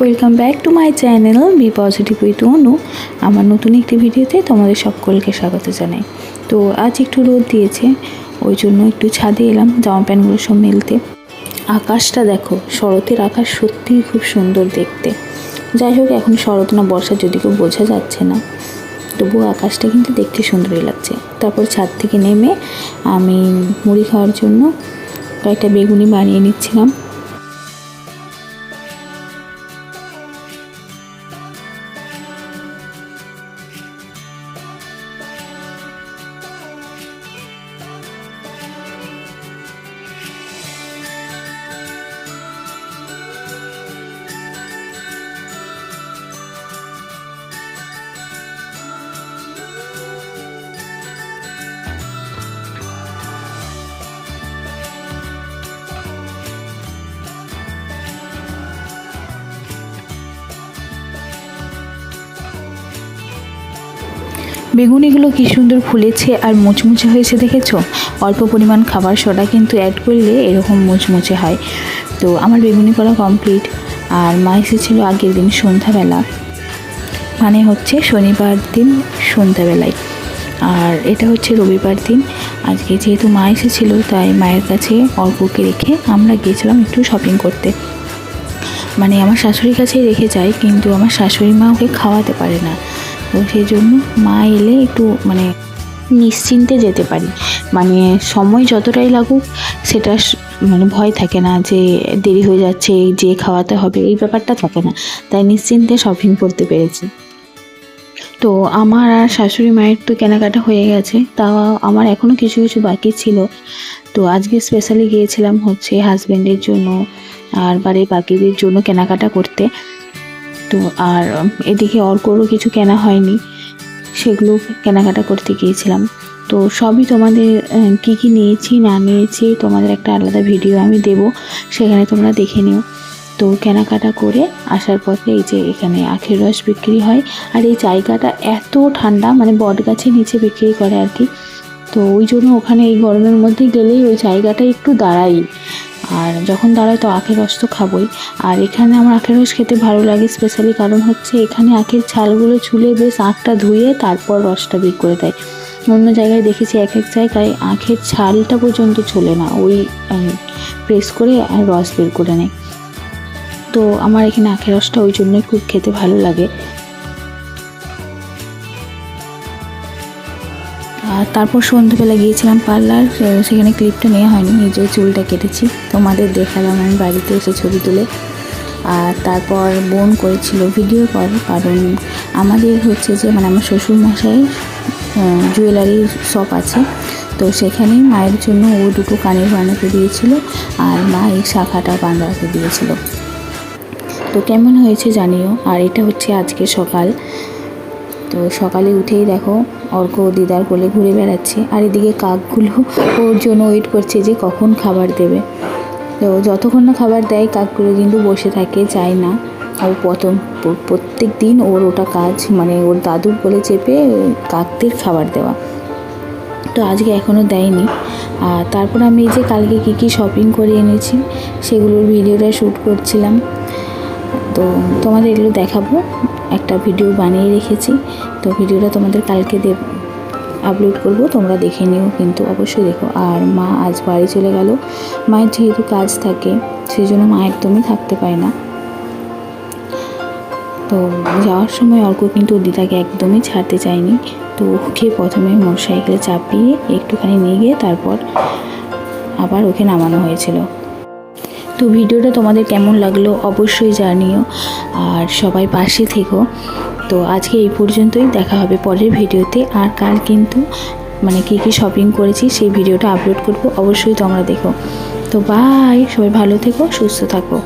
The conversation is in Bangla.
Welcome back to my channel B positive with Anu আমার নতুন একটি ভিডিওতে তোমাদের সকলকে স্বাগত জানাই। তো আজ একটু রোদ দিয়েছে, ওই জন্য একটু ছাদে এলাম, জামা প্যান্টগুলো সব মেলতে। আকাশটা দেখো, শরতের আকাশ সত্যিই খুব সুন্দর দেখতে। যাই হোক, এখন শরৎ না বর্ষা যদি কেউ বোঝা যাচ্ছে না, তবুও আকাশটা কিন্তু দেখতে সুন্দরই লাগছে। তারপর ছাদ থেকে নেমে আমি মুড়ি খাওয়ার জন্য কয়েকটা বেগুনি বানিয়ে নিচ্ছিলাম। বেগুনিগুলো কি সুন্দর ফুলেছে আর মুচমুচে হয়েছে দেখেছ? অল্প পরিমাণ খাবার সোডা কিন্তু অ্যাড করলে এরকম মুচমুচে হয়। তো আমার বেগুনি করা কমপ্লিট আর মা এসেছিল আগের দিন সন্ধ্যাবেলা। মানে হচ্ছে শনিবার দিন সন্ধ্যাবেলায়। আর এটা হচ্ছে রবিবার দিন। আজকে যেহেতু মা এসেছিল, তাই মায়ের কাছে অল্পকে রেখে আমরা গিয়েছিলাম একটু শপিং করতে। মানে আমার শাশুড়ির কাছেই রেখে যাই কিন্তু আমার শাশুড়ি মা ওকে খাওয়াতে পারে না। তো সেই জন্য মা এলে একটু মানে নিশ্চিন্তে যেতে পারি। মানে সময় যতটাই লাগুক, সেটা মানে ভয় থাকে না যে দেরি হয়ে যাচ্ছে, যে খাওয়াতে হবে, এই ব্যাপারটা থাকে না। তাই নিশ্চিন্তে শপিং করতে পেরেছি। তো আমার আর শাশুড়ি মায়ের তো কেনাকাটা হয়ে গেছে তাও আমার এখনও কিছু কিছু বাকি ছিল। তো আজকে স্পেশালি গিয়েছিলাম হচ্ছে হাজব্যান্ডের জন্য আর বাড়ির বাকিদের জন্য কেনাকাটা করতে। তো আর এদিকে অর্করও কিছু কেনা হয়নি। সেগুলো কেনাকাটা করতে গিয়েছিলাম। তো সবই তোমাদের কি কি নিয়েছি, না নিয়েছি, তোমাদের একটা আলাদা ভিডিও আমি দেব। সেখানে তোমরা দেখে নিও। তো কেনাকাটা করে আসার পথে এই যে এখানে আখের রস বিক্রি হয়। আর এই জায়গাটা এত ঠান্ডা মানে বট গাছের নিচে বিক্রি করে আর কি। তো ওই জন্য ওখানে এই গরমের মধ্যে গেলেই ওই জায়গাটা একটু দাঁড়াই। আর যখন দাঁড়ায় তো আখের রস তো খাবোই। আর এখানে আমার আখের রস খেতে ভালো লাগে স্পেশালি কারণ হচ্ছে এখানে আখের ছালগুলো ছুলে বেশ আখটা ধুয়ে তারপর রসটা বের করে দেয়। অন্য জায়গায় দেখেছি এক এক জায়গায় আখের ছালটা পর্যন্ত চলে না, ওই প্রেস করে আর রস বের করে নেয়। তো আমার এখানে আখের রসটা ওই জন্যই খুব খেতে ভালো লাগে। আর তারপর সন্ধ্যেবেলা গিয়েছিলাম পার্লার সেখানে ক্লিপটা নেওয়া হয়নি, নিজের চুলটা কেটেছি। তোমাদের দেখালাম, আমি বাড়িতে এসে ছবি তুলে। আর তারপর বোন করেছিল ভিডিও কল কারণ আমাদের হচ্ছে যে মানে আমার শ্বশুর মশাই জুয়েলারির শপ আছে। তো সেখানেই মায়ের জন্য ও দুটো কানের বানাতে দিয়েছিল, আর মা এই শাখাটা বাঁধাতে দিয়েছিল। তো কেমন হয়েছে জানিও। আর এটা হচ্ছে আজকে সকাল। তো সকালে উঠেই দেখো অর্ক দিদার কোলে ঘুরে বেড়াচ্ছে। আর এদিকে কাকগুলো ওর জন্য ওয়েট করছে যে কখন খাবার দেবে। তো যতক্ষণ না খাবার দেয়, কাকগুলো কিন্তু বসে থাকে, যায় না। আর প্রথম প্রত্যেক দিন ওর ওটা কাজ মানে ওর দাদুর কোলে চেপে কাকদের খাবার দেওয়া। তো আজকে এখনও দেয়নি। আর তারপর আমি এই যে কালকে কী কী শপিং করে এনেছি, সেগুলোর ভিডিওটা শ্যুট করছিলাম। তো তোমাদের এগুলো দেখাবো। একটা ভিডিও বানিয়ে রেখেছি। তো ভিডিওটা তোমাদের কালকে দেব আপলোড করব, তোমরা দেখে নিও কিন্তু অবশ্যই দেখো। আর মা আজ বাড়ি চলে গেল। মায়ের যেহেতু কাজ থাকে সেই জন্য মা একদমই থাকতে পায় না। তো যাওয়ার সময় অর্ক কিন্তু দিদাকে একদমই ছাড়তে চায়নি। তো ওকে প্রথমে মোটরসাইকেলে চাপিয়ে একটুখানি নিয়ে গিয়ে তারপর আবার ওকে নামানো হয়েছিল। তো ভিডিওটা তোমাদের কেমন লাগল অবশ্যই জানিও। আর সবাই পাশে থেকো। তো আজকে এই পর্যন্তই, দেখা হবে পরের ভিডিওতে। আর কাল কিন্তু মানে কী কী শপিং করেছি সেই ভিডিওটা আপলোড করব, অবশ্যই তোমরা দেখো। তো বাই সবাই ভালো থেকো, সুস্থ থাকো।